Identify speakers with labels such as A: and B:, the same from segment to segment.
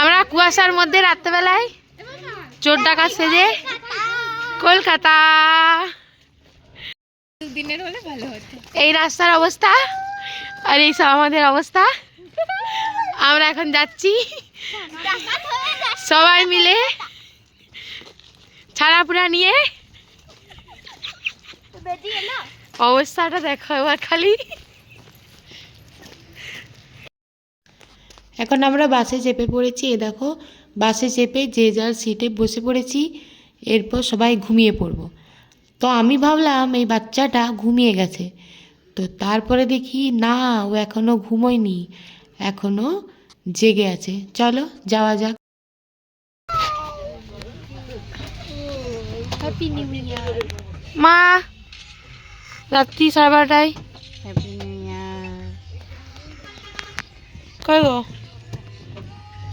A: আমরা কুয়াশার মধ্যে রাত্রেবেলায় চোর ডাকাত সেজে কলকাতা।
B: দিনের হলে ভালো হতো।
A: এই রাস্তার অবস্থা আর এই সব আমাদের অবস্থা। আমরা এখন যাচ্ছি সবাই মিলে ছাড়াপুরা নিয়ে। অবস্থাটা দেখো এবার খালি। এখন আমরা বাসে চেপে পড়েছি এ দেখো। বাসে চেপে যে যার সিটে বসে পড়েছি এরপর সবাই ঘুমিয়ে পড়ব। তো আমি ভাবলাম এই বাচ্চাটা ঘুমিয়ে গেছে। তো তারপরে দেখি না ও এখনও ঘুমোয়নি এখনও জেগে আছে। চলো যাওয়া যাক।
B: হ্যাপি
A: মা রাত্রি সাড়ে বারোটায়।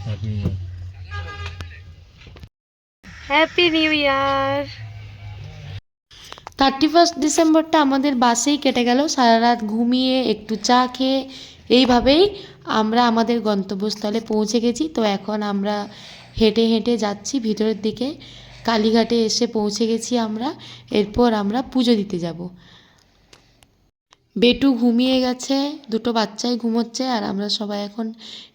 B: হ্যাপি নিউ ইয়ার
A: কই গো happy new year thirty first ডিসেম্বরটা আমাদের বাসেই কেটে গেল। সারা রাত ঘুমিয়ে একটু চা খেয়ে এইভাবেই আমরা আমাদের গন্তব্যস্থলে পৌঁছে গেছি। তো এখন আমরা হেঁটে হেঁটে যাচ্ছি ভিতরের দিকে। কালীঘাটে এসে পৌঁছে গেছি আমরা। এরপর আমরা পুজো দিতে যাব। বেটু ঘুমিয়ে গেছে, দুটো বাচ্চাই ঘুমোচ্ছে আর আমরা সবাই এখন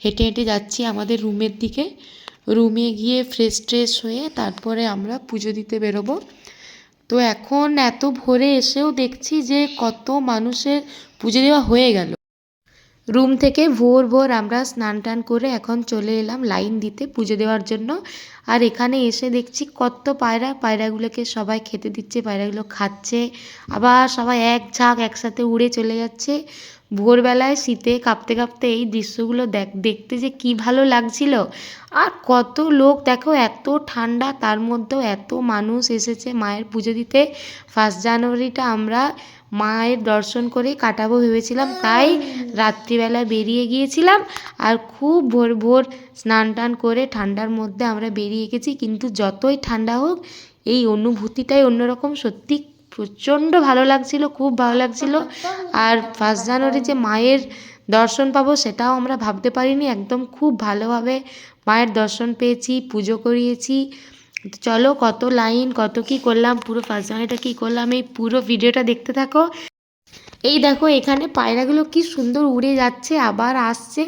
A: হেঁটে হেঁটে যাচ্ছি আমাদের রুমের দিকে। রুমে গিয়ে ফ্রেশ ট্রেশ হয়ে তারপরে আমরা পুজো দিতে বেরোবো। তো এখন এত ভোরে এসেও দেখছি যে কত মানুষের পুজো দেওয়া হয়ে গেল। রুম থেকে ভোর ভোর আমরা স্নান টান করে এখন চলে এলাম লাইন দিতে পুজো দেওয়ার জন্য। আর এখানে এসে দেখছি কত পায়রা, পায়রাগুলোকে সবাই খেতে দিচ্ছে, পায়রাগুলো খাচ্ছে। আবার সবাই এক ঝাঁক একসাথে উড়ে চলে যাচ্ছে। ভোরবেলায় শীতে কাঁপতে কাঁপতে এই দৃশ্যগুলো দেখ দেখতে যে কি ভালো লাগছিল। আর কত লোক দেখো, এত ঠান্ডা, তার মধ্যেও এত মানুষ এসেছে মায়ের পুজো দিতে। ফার্স্ট জানুয়ারিটা আমরা মায়ের দর্শন করে কাটাবো ভেবেছিলাম। তাই রাত্রিবেলা বেরিয়ে গিয়েছিলাম আর খুব ভোর ভোর স্নান টান করে ঠান্ডার মধ্যে আমরা বেরিয়ে গেছি। কিন্তু যতই ঠান্ডা হোক, এই অনুভূতিটাই অন্যরকম। সত্যি প্রচণ্ড ভালো লাগছিল, খুব ভালো লাগছিল। আর ফার্স্ট জানুয়ারি যে মায়ের দর্শন পাবো সেটাও আমরা ভাবতে পারিনি। একদম খুব ভালোভাবে মায়ের দর্শন পেয়েছি, পুজো করিয়েছি। চলো কত লাইন, কত কি করলাম, পুরো ফার্স্ট জানুয়ারিটা কী করলাম, এই পুরো ভিডিওটা দেখতে থাকো। এই দেখো, এখানে পায়রাগুলো কি সুন্দর উড়ে যাচ্ছে, আবার আসছে।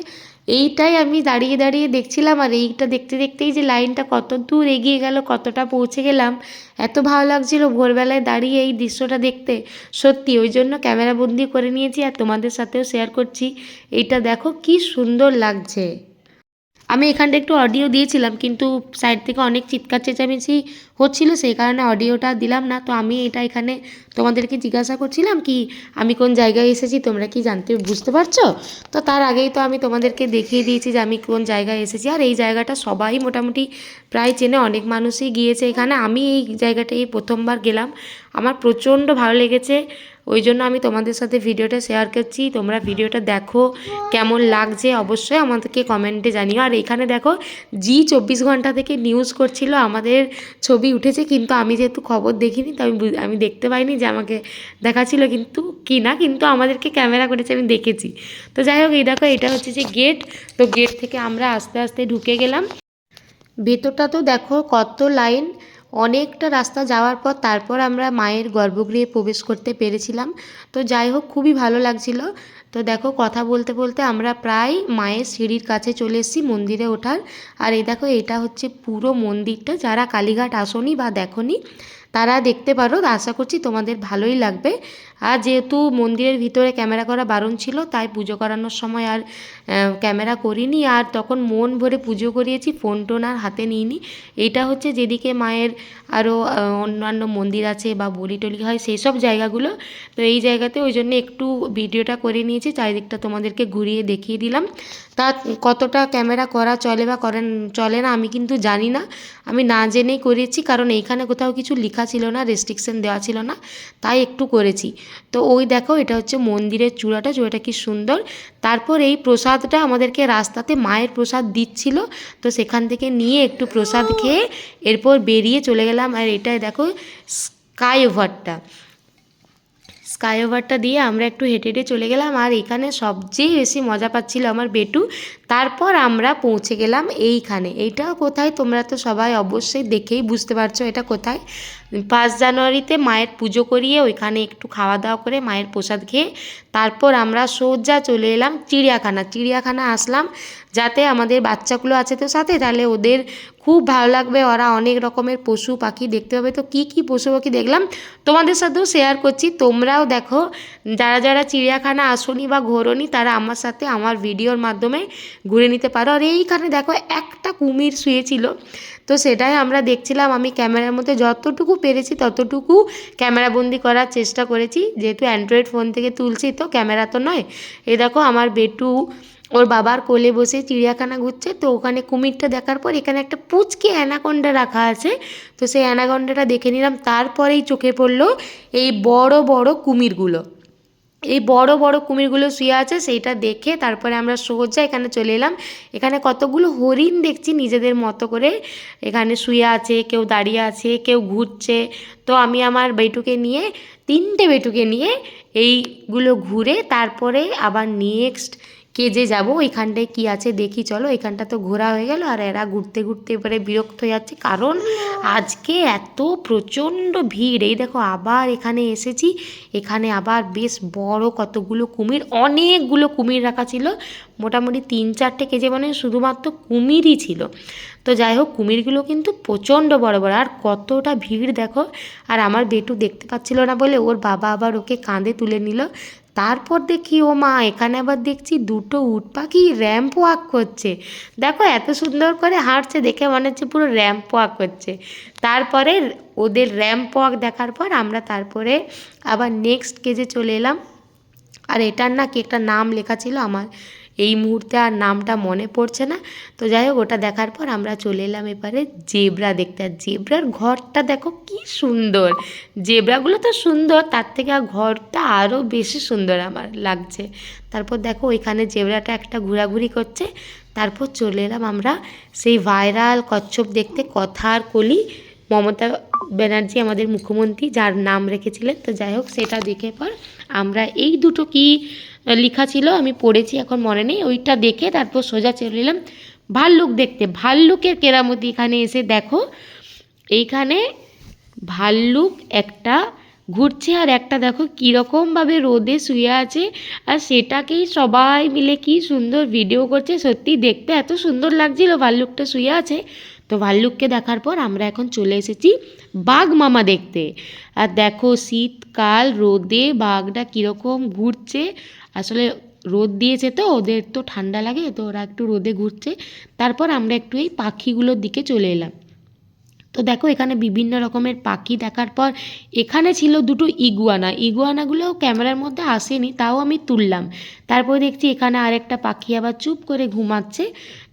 A: এইটাই আমি দাঁড়িয়ে দাঁড়িয়ে দেখছিলাম, আর এইটা দেখতে দেখতেই যে লাইনটা কত দূর এগিয়ে গেল, কতটা পৌঁছে গেলাম। এত ভালো লাগছিল ভোরবেলায় দাঁড়িয়ে এই দৃশ্যটা দেখতে। সত্যি, ওই জন্য ক্যামেরাবন্দি করে নিয়েছি, আর তোমাদের সাথেও শেয়ার করছি। এইটা দেখো কি সুন্দর লাগছে। আমি এখানটা একটু অডিও দিয়েছিলাম, কিন্তু সাইড থেকে অনেক চিৎকার চেঁচামেচি হচ্ছিল, সেই কারণে অডিওটা দিলাম না। তো আমি এটা এখানে তোমাদেরকে জিজ্ঞাসা করছিলাম কি, আমি কোন জায়গায় এসেছি, তোমরা কি জানতে, বুঝতে পারছ? তো তার আগেই তো আমি তোমাদেরকে দেখিয়ে দিয়েছি যে আমি কোন জায়গায় এসেছি। আর এই জায়গাটা সবাই মোটামুটি প্রায় চেনে, অনেক মানুষই গিয়েছে এখানে। আমি এই জায়গাটা এই প্রথমবার গেলাম। আমার প্রচণ্ড ভালো লেগেছে। ওই জন্য আমি তোমাদের সাথে ভিডিওটা শেয়ার করছি। তোমরা ভিডিওটা দেখো, কেমন লাগছে অবশ্যই আমাদেরকে কমেন্টে জানিও। আর এখানে দেখো জি চব্বিশ ঘণ্টা থেকে নিউজ করছিল, আমাদের ছবি উঠেছে, কিন্তু আমি যেহেতু খবর দেখিনি, তো আমি আমি দেখতে পাইনি যে আমাকে দেখাচ্ছিল কিন্তু কি না কিন্তু আমাদেরকে ক্যামেরা করেছে, আমি দেখেছি। তো যাই হোক, এই দেখো, এটা হচ্ছে যে গেট তো গেট থেকে আমরা আস্তে আস্তে ঢুকে গেলাম। ভেতরটা তো দেখো কত লাইন অনেকটা রাস্তা যাওয়ার পর তারপর আমরা মায়ের গর্ভগৃহে প্রবেশ করতে পেরেছিলাম। তো যাই হোক, খুবই ভালো লাগছিল। তো দেখো, কথা বলতে বলতে আমরা প্রায় মায়ের সিঁড়ির কাছে চলে এসেছি মন্দিরে ওঠার। আর এই দেখো, এটা হচ্ছে পুরো মন্দিরটা। যারা কালীঘাট আসনি বা দেখনি, তারা দেখতে পারো। আশা করছি তোমাদের ভালোই লাগবে। আর যেহেতু মন্দিরের ভিতরে ক্যামেরা করা বারণ ছিল, তাই পুজো করানোর সময় আর ক্যামেরা করিনি। আর তখন মন ভরে পুজো করিয়েছি, ফোন টোন আর হাতে নিইনি। এইটা হচ্ছে যেদিকে মায়ের আরও অন্যান্য মন্দির আছে বা বলি টলি হয়, সেই সব জায়গাগুলো। তো এই জায়গাতে ওই জন্য একটু ভিডিওটা করে নিয়েছি, চারিদিকটা তোমাদেরকে ঘুরিয়ে দেখিয়ে দিলাম। তা কতটা ক্যামেরা করা চলে বা করেন, চলে না আমি কিন্তু জানি না। আমি না জেনেই করেছি, কারণ এইখানে কোথাও কিছু লেখা ছিল না রেস্ট্রিকশন দেওয়া ছিল না, তাই একটু করেছি। তো ওই দেখো, এটা হচ্ছে মন্দিরের চূড়াটা চূড়াটা কি সুন্দর। তারপর এই প্রসাদটা আমাদেরকে রাস্তাতে মায়ের প্রসাদ দিচ্ছিল। তো সেখান থেকে নিয়ে একটু প্রসাদ খেয়ে এরপর বেরিয়ে চলে গেলাম। আর এটাই দেখো স্কাই ওভারটা স্কাই ওভারটা দিয়ে আমরা একটু হেঁটে হেঁটে চলে গেলাম। আর এখানে সবচেয়ে বেশি মজা পাচ্ছিল আমার বেটু। তারপর আমরা পৌঁছে গেলাম এইখানে। এইটা কোথায়? তোমরা তো সবাই অবশ্যই দেখেই বুঝতে পারছ এটা কোথায়। পাঁচ জানুয়ারিতে মায়ের পুজো করিয়ে ওইখানে একটু খাওয়া দাওয়া করে মায়ের প্রসাদ খেয়ে তারপর আমরা সোজা চলে এলাম চিড়িয়াখানা। চিড়িয়াখানা আসলাম যাতে আমাদের বাচ্চাগুলো আছে তো সাথে, তাহলে ওদের খুব ভালো লাগবে। ওরা অনেক রকমের পশু পাখি দেখতে পাবে। তো কী কী পশু পাখি দেখলাম? তোমাদের সাথেও শেয়ার করছি। তোমরাও দেখো, যারা যারা চিড়িয়াখানা আসনি বা ঘোরনি, তারা আমার সাথে আমার ভিডিওর মাধ্যমে ঘুরে নিতে পারো। আর এইখানে দেখো একটা কুমির শুয়েছিল। তো সেটাই আমরা দেখছিলাম। আমি ক্যামেরার মধ্যে যতটুকু পেরেছি ততটুকু ক্যামেরাবন্দি করার চেষ্টা করেছি। যেহেতু অ্যান্ড্রয়েড ফোন থেকে তুলছি তো ক্যামেরা তো নয়। এ দেখো আমার বেটু ওর বাবার কোলে বসে চিড়িয়াখানা ঘুরছে। তো ওখানে কুমিরটা দেখার পর এখানে একটা পুচকে অ্যানাকন্ডা রাখা আছে। তো সেই অ্যানাকন্ডাটা দেখে নিলাম। তারপরেই চোখে পড়ল এই বড় বড় কুমিরগুলো। এই বড় বড় কুমিরগুলো শুয়ে আছে, সেইটা দেখে তারপরে আমরা সোজা এখানে চলে এলাম। এখানে কতগুলো হরিণ দেখছি নিজেদের মতো করে। এখানে শুয়ে আছে, কেউ দাঁড়িয়ে আছে, কেউ ঘুরছে। তো আমি আমার বেটুকে নিয়ে, তিনটে বেটুকে নিয়ে এইগুলো ঘুরে তারপরে আবার নেক্সট কেজে যাব, ওইখানটায় কি আছে দেখি, চলো। এখানটা তো ঘোরা হয়ে গেল, আর এরা ঘুরতে ঘুরতে এবারে বিরক্ত হয়ে যাচ্ছে। কারণ আজকে এত প্রচণ্ড ভিড়। এই দেখো, আবার এখানে এসেছি। এখানে আবার বেশ বড় কতগুলো কুমির, অনেকগুলো কুমির রাখা ছিল। মোটামুটি তিন চারটে কেজি মানে শুধুমাত্র কুমিরই ছিল। তো যাই হোক, কুমিরগুলো কিন্তু প্রচণ্ড বড় বড়, আর কতটা ভিড় দেখো। আর আমার বেটু দেখতে পাচ্ছিল না বলে ওর বাবা আবার ওকে কাঁধে তুলে নিল। তারপর দেখি, ও মা, এখানে আবার দেখছি দুটো উট পাখি র্যাম্প ওয়াক করছে। দেখো, এত সুন্দর করে হাঁটছে, দেখে মনে হচ্ছে পুরো র্যাম্প ওয়াক করছে। তারপরে ওদের র্যাম্প ওয়াক দেখার পর আমরা তারপরে আবার নেক্সট কেজে চলে এলাম। আর এটার না কি একটা নাম লেখা ছিল আমার এই মুহূর্তে আর নামটা মনে পড়ছে না। তো যাই হোক, ওটা দেখার পর আমরা চলে এলাম এবারে জেব্রা দেখতে। আর জেব্রার ঘরটা দেখো কি সুন্দর। জেব্রাগুলো তো সুন্দর, তার থেকে আর ঘরটা আরও বেশি সুন্দর আমার লাগছে। তারপর দেখো ওইখানে জেব্রাটা একটা ঘোরাঘুরি করছে। তারপর চলে এলাম আমরা সেই ভাইরাল কচ্ছপ দেখতে কথার কলি। মমতা ব্যানার্জি আমাদের মুখ্যমন্ত্রী, যার নাম রেখেছিলেন। তো যাই হোক, সেটা দেখে পর আমরা এই দুটো কি লেখা ছিল, আমি পড়েছি, এখন মনে নেই। ওইটা দেখে তারপর সোজা চলে এলাম ভাল্লুক দেখতে। ভাল্লুকের কেরামতি এখানে এসে দেখো, এইখানে ভাল্লুক একটা ঘুরছে, আর একটা দেখো কীরকমভাবে রোদে শুয়ে আছে, আর সেটাকেই সবাই মিলে কি সুন্দর ভিডিও করছে। সত্যি দেখতে এত সুন্দর লাগছিল ভাল্লুকটা শুয়ে আছে। তো ভাল্লুককে দেখার পর আমরা এখন চলে এসেছি বাঘ মামা দেখতে। আর দেখো শীতকাল, রোদে বাঘটা কীরকম ঘুরছে আসলে রোদ দিয়েছে তো, ওদের তো ঠান্ডা লাগে, তো ওরা একটু রোদে ঘুরছে। তারপর আমরা একটু এই পাখিগুলোর দিকে চলে এলাম। তো দেখো এখানে বিভিন্ন রকমের পাখি দেখার পর, এখানে ছিল দুটো ইগুয়ানা। ইগুয়ানাগুলো ক্যামেরার মধ্যে আসেনি, তাও আমি তুললাম। তারপর দেখছি এখানে আরেকটা পাখি আবার চুপ করে ঘুমাচ্ছে।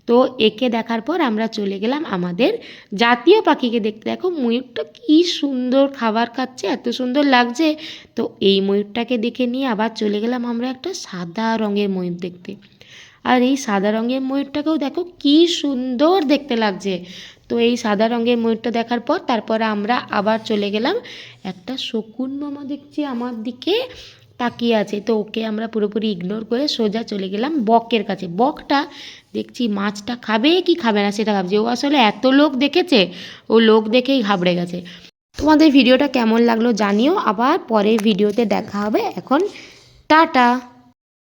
A: তো একে দেখার পর আমরা চলে গেলাম আমাদের জাতীয় পাখিকে দেখতে। দেখো ময়ূরটা কি সুন্দর খাবার খাচ্ছে, এত সুন্দর লাগছে। তো এই ময়ূরটাকে দেখে নিয়ে আবার চলে গেলাম আমরা একটা সাদা রঙের ময়ূর দেখতে। আর এই সাদা রঙের ময়ূরটাকেও দেখো কি সুন্দর দেখতে লাগছে। তো এই সাদা রঙের ময়ূরটা দেখার পর তারপরে আমরা আবার চলে গেলাম একটা শকুন মামা দেখছি আমার দিকে। তাকিয়ে আছে। তো ওকে আমরা পুরোপুরি ইগনোর করে সোজা চলে গেলাম বকের কাছে। বকটা দেখছি মাছটা খাবে কি খাবে না সেটা ভাবছি। ও আসলে এত লোক দেখেছে, ও লোক দেখেই ঘাবড়ে গেছে। তোমাদের ভিডিওটা কেমন লাগল জানিও। আবার পরের ভিডিওতে দেখা হবে। এখন টাটা।